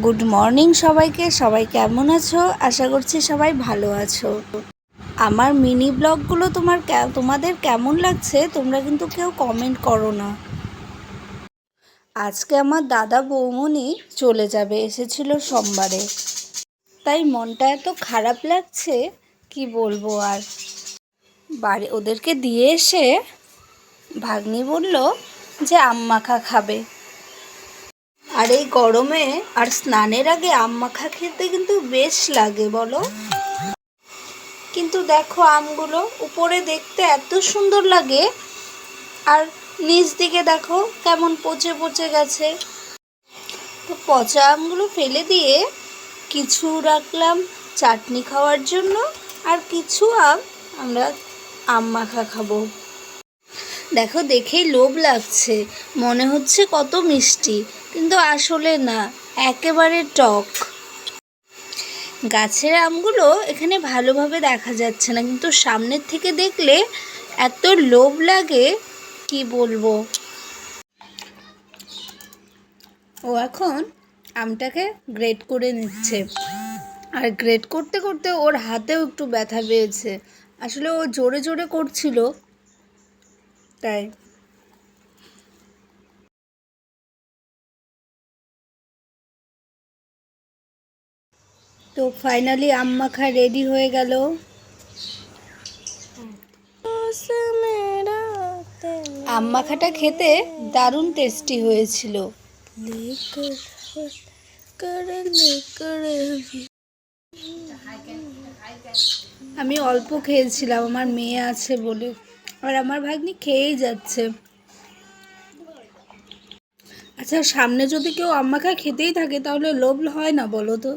Good morning সবাইকে। সবাই কেমন আছো? আশা করছি সবাই ভালো আছো। আমার মিনি ব্লগগুলো তোমার তোমাদের কেমন লাগছে? তোমরা কিন্তু কেউ কমেন্ট করো না। আজকে আমার দাদা বৌমনি চলে যাবে, এসেছিল সোমবারে। তাই মনটা এত খারাপ লাগছে, কি বলব আর? বাড়ি, ওদেরকে দিয়ে এসে ভাগ্নি বলল যে আম মাখা খাবে। আর এই গরমে আর স্নানের আগে আম মাখা খেতে কিন্তু বেশ লাগে, বলো? কিন্তু দেখো আমগুলো উপরে দেখতে এত সুন্দর লাগে, আর নিচ দিকে দেখো কেমন পচে পচে গেছে। তো পচা আমগুলো ফেলে দিয়ে কিছু রাখলাম চাটনি খাওয়ার জন্য, আর কিছু আম আমরা আম মাখা খাব। দেখো দেখেই লোভ লাগছে। মনে হচ্ছে কত মিষ্টি, কিন্তু আসলে না, একেবারে টক। গাছের আমগুলো এখানে ভালোভাবে দেখা যাচ্ছে না, কিন্তু সামনের থেকে দেখলে এত লোভ লাগে, কি বলব? ও এখন আমটাকে গ্রেট করে নিচ্ছে। আর গ্রেট করতে করতে ওর হাতেও একটু ব্যথা পেয়েছে। আসলে ও জোরে জোরে করছিল তাই। তো ফাইনালি আম মাখা রেডি হয়ে গেল। আম মাখাটা খেতে দারুণ টেস্টি হয়েছিল। আমি অল্প খেয়েছিলাম, আমার মেয়ে আছে বলে। আর আমার ভাগ্নি খেয়েই যাচ্ছে। আচ্ছা সামনে যদি কেউ আম্মাখা খেতেই থাকে, তাহলে লোভ হয় না বলো তো?